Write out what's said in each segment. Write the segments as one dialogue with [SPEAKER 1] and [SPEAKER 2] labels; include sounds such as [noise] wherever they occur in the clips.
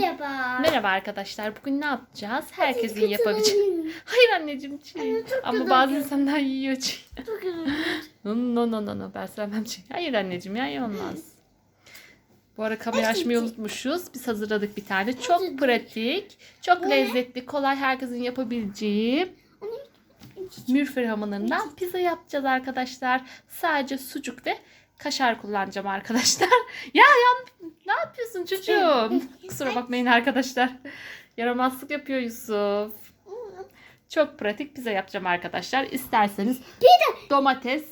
[SPEAKER 1] Merhaba.
[SPEAKER 2] Merhaba arkadaşlar. Bugün ne yapacağız? Herkesin yapabileceği. [laughs] Hayır anneciğim çiğ. Ama bazı insanlar yiyor çiğ. [laughs]
[SPEAKER 1] Üzüldüm.
[SPEAKER 2] No no no no ben sevmem çiğ. Hayır anneciğim ya olmaz. Bu ara kamera
[SPEAKER 1] Hepsi
[SPEAKER 2] açmayı unutmuşuz. Biz hazırladık bir tane. Çok pratik, çok lezzetli, kolay herkesin yapabileceği mürfür hamurundan pizza yapacağız arkadaşlar. Sadece sucuk ve kaşar kullanacağım arkadaşlar. [laughs] ya ya ne yapıyorsun çocuğum? Kusura bakmayın arkadaşlar. [laughs] Yaramazlık yapıyor Yusuf. Çok pratik pizza yapacağım arkadaşlar. İsterseniz domates,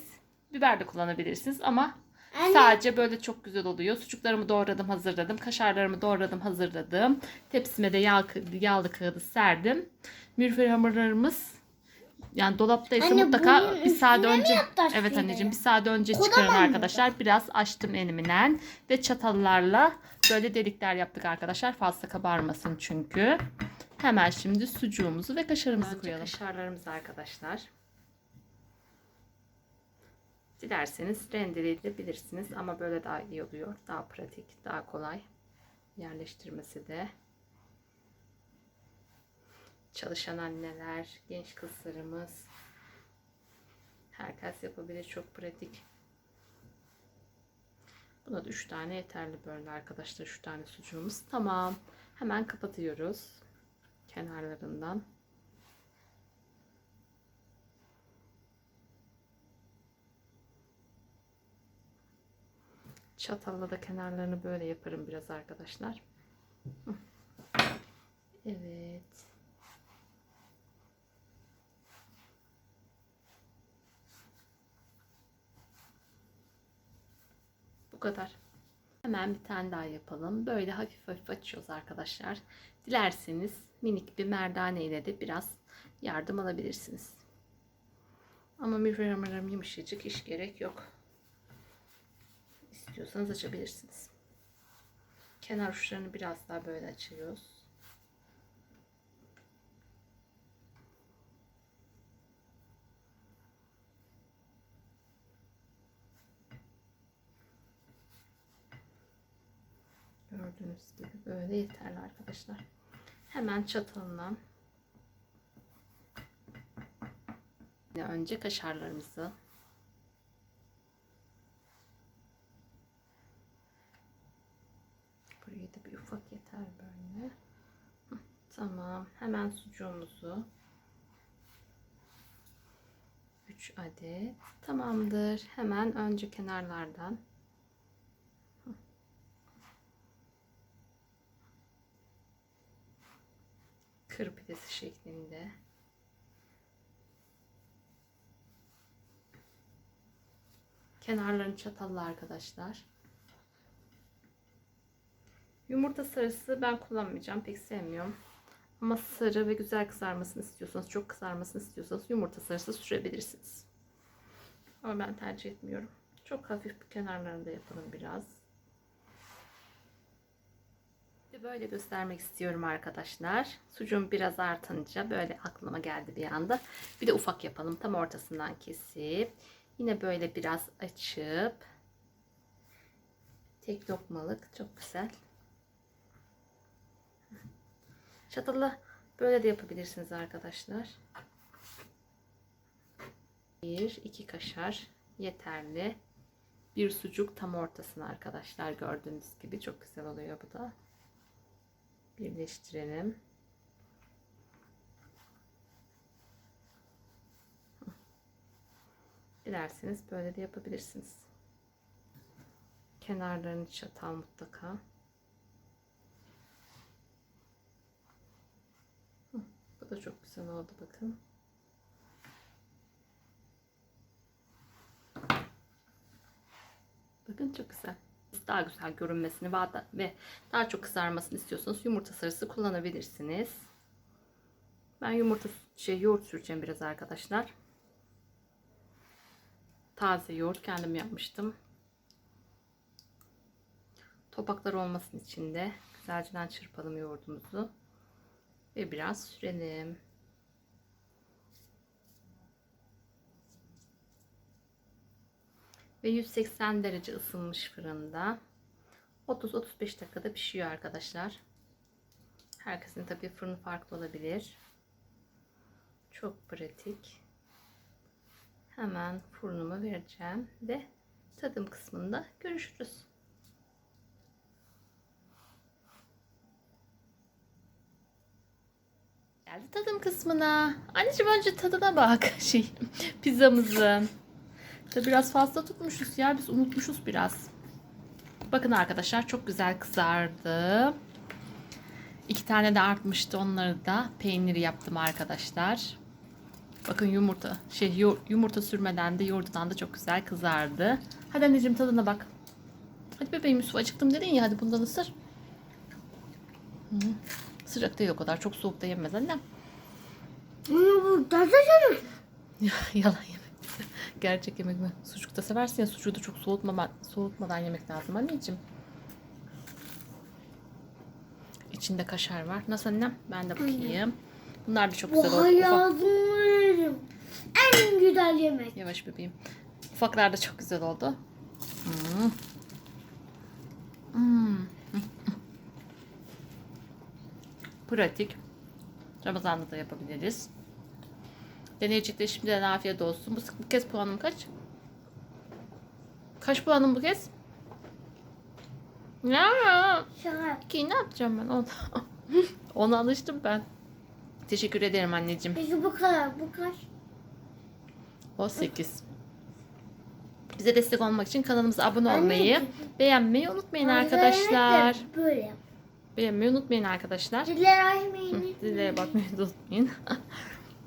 [SPEAKER 2] biber de kullanabilirsiniz ama
[SPEAKER 1] Anne,
[SPEAKER 2] sadece böyle çok güzel oluyor. Sucuklarımı doğradım, hazırladım. Kaşarlarımı doğradım, hazırladım. Tepsime de yağ, yağlı kağıdı serdim. Mürfür hamurlarımız yani dolaptaysa
[SPEAKER 1] Anne,
[SPEAKER 2] mutlaka
[SPEAKER 1] bunun
[SPEAKER 2] bir saat
[SPEAKER 1] üstüne mi
[SPEAKER 2] önce evet anneciğim bir saat önce
[SPEAKER 1] Kocaman
[SPEAKER 2] çıkarın
[SPEAKER 1] mı?
[SPEAKER 2] arkadaşlar. Biraz açtım elimle ve çatallarla böyle delikler yaptık arkadaşlar. Fazla kabarmasın çünkü. Hemen şimdi sucuğumuzu ve kaşarımızı koyalım. Kaşarlarımız arkadaşlar. Dilerseniz rendeleyebilirsiniz ama böyle daha iyi oluyor. Daha pratik, daha kolay yerleştirmesi de. Çalışan anneler, genç kızlarımız herkes yapabilir. Çok pratik. Buna da 3 tane yeterli böyle arkadaşlar. 3 tane sucuğumuz. Tamam. Hemen kapatıyoruz. Kenarlarından. Çatalla da kenarlarını böyle yaparım biraz arkadaşlar. Hı. Evet. Bu kadar. Hemen bir tane daha yapalım. Böyle hafif hafif açıyoruz arkadaşlar. Dilerseniz minik bir merdane ile de biraz yardım alabilirsiniz. Ama mühür hamurlarım yumuşacık hiç gerek yok. İstiyorsanız açabilirsiniz. Kenar uçlarını biraz daha böyle açıyoruz. Gördüğünüz gibi böyle yeterli arkadaşlar. Hemen çatalından önce kaşarlarımızı Buraya da bir ufak yeter böyle. Tamam. Hemen sucuğumuzu 3 adet. Tamamdır. Hemen önce kenarlardan kır pidesi şeklinde kenarlarını çatalla arkadaşlar. Yumurta sarısı ben kullanmayacağım. Pek sevmiyorum. Ama sarı ve güzel kızarmasını istiyorsanız, çok kızarmasını istiyorsanız yumurta sarısı sürebilirsiniz. Ama ben tercih etmiyorum. Çok hafif kenarlarını da yapalım biraz. Bir Böyle göstermek istiyorum arkadaşlar. Sucuğum biraz artınca böyle aklıma geldi bir anda. Bir de ufak yapalım. Tam ortasından kesip yine böyle biraz açıp tek lokmalık çok güzel. Çatalla böyle de yapabilirsiniz arkadaşlar. Bir, iki kaşar yeterli. Bir sucuk tam ortasına arkadaşlar gördüğünüz gibi çok güzel oluyor bu da. Birleştirelim. Dilerseniz böyle de yapabilirsiniz. Kenarlarını çatal mutlaka. Bu da çok güzel oldu bakın. Bakın çok güzel. Daha güzel görünmesini ve da- ve daha çok kızarmasını istiyorsanız yumurta sarısı kullanabilirsiniz. Ben yumurta şey yoğurt süreceğim biraz arkadaşlar. Taze yoğurt kendim yapmıştım. Topaklar olmasın için de güzelce çırpalım yoğurdumuzu. Ve biraz sürelim. Ve 180 derece ısınmış fırında 30-35 dakikada pişiyor arkadaşlar. Herkesin tabii fırını farklı olabilir. Çok pratik. Hemen fırınıma vereceğim ve tadım kısmında görüşürüz. Geldi tadım kısmına. Anneciğim önce tadına bak. [laughs] Şey, pizzamızın. Tabii biraz fazla tutmuşuz ya. Biz unutmuşuz biraz. Bakın arkadaşlar çok güzel kızardı. İki tane de artmıştı. Onları da peyniri yaptım arkadaşlar. Bakın yumurta şey yumurta sürmeden de yoğurdudan da çok güzel kızardı. Hadi anneciğim tadına bak. Hadi bebeğim Yusuf acıktım dedin ya hadi bundan ısır. Hı. Sıcak değil o kadar. Çok soğuk da yenmez annem.
[SPEAKER 1] Da canım. [laughs]
[SPEAKER 2] Yalan yemek. Gerçek yemek mi? Sucuk da seversin ya sucuğu da çok soğutmadan, soğutmadan yemek lazım anneciğim. İçinde kaşar var. Nasıl annem? Ben de bakayım. Bunlar da çok
[SPEAKER 1] Bu
[SPEAKER 2] güzel oldu. Ufak,
[SPEAKER 1] hayatımı yerim. En güzel yemek.
[SPEAKER 2] yavaş bebeğim. Ufaklar da çok güzel oldu. Hmm. Hmm. [laughs] Pratik. Ramazan'da da yapabiliriz. Deneyecekler şimdiden afiyet olsun. Bu, bu kez puanım kaç? Kaç puanım bu kez? Ya, ki ne yapacağım ben ona? [laughs] Ona alıştım ben. Teşekkür ederim anneciğim.
[SPEAKER 1] Peki bu kadar. Bu kaç?
[SPEAKER 2] O 8. Bize destek olmak için kanalımıza abone olmayı,
[SPEAKER 1] Anne,
[SPEAKER 2] beğenmeyi unutmayın arkadaşlar.
[SPEAKER 1] Böyle.
[SPEAKER 2] Beğenmeyi unutmayın arkadaşlar.
[SPEAKER 1] Diller açmayın.
[SPEAKER 2] Dillere bakmayı da unutmayın. [laughs]